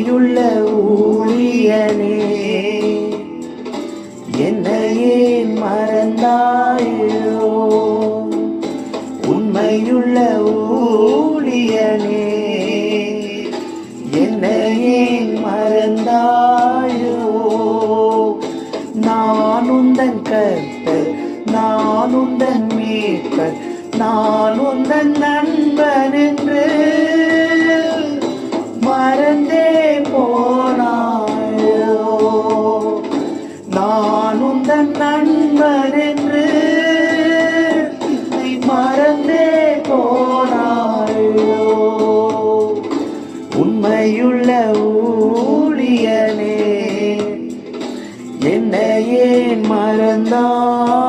உண்மையுள்ள ஊழியனே என்னையே மறந்தாயோ? உண்மையுள்ள ஊழியனே என்னையே மறந்தாயோ? நான் உந்தன் கர்த்தர் நான் உந்தன் மீட்பர் நான் உந்தன் நண்பன் என்று நானும் தன் நண்பன் என்று மறந்தே போனாயோ? உண்மையுள்ள ஊழியனே என்னையே மறந்தான்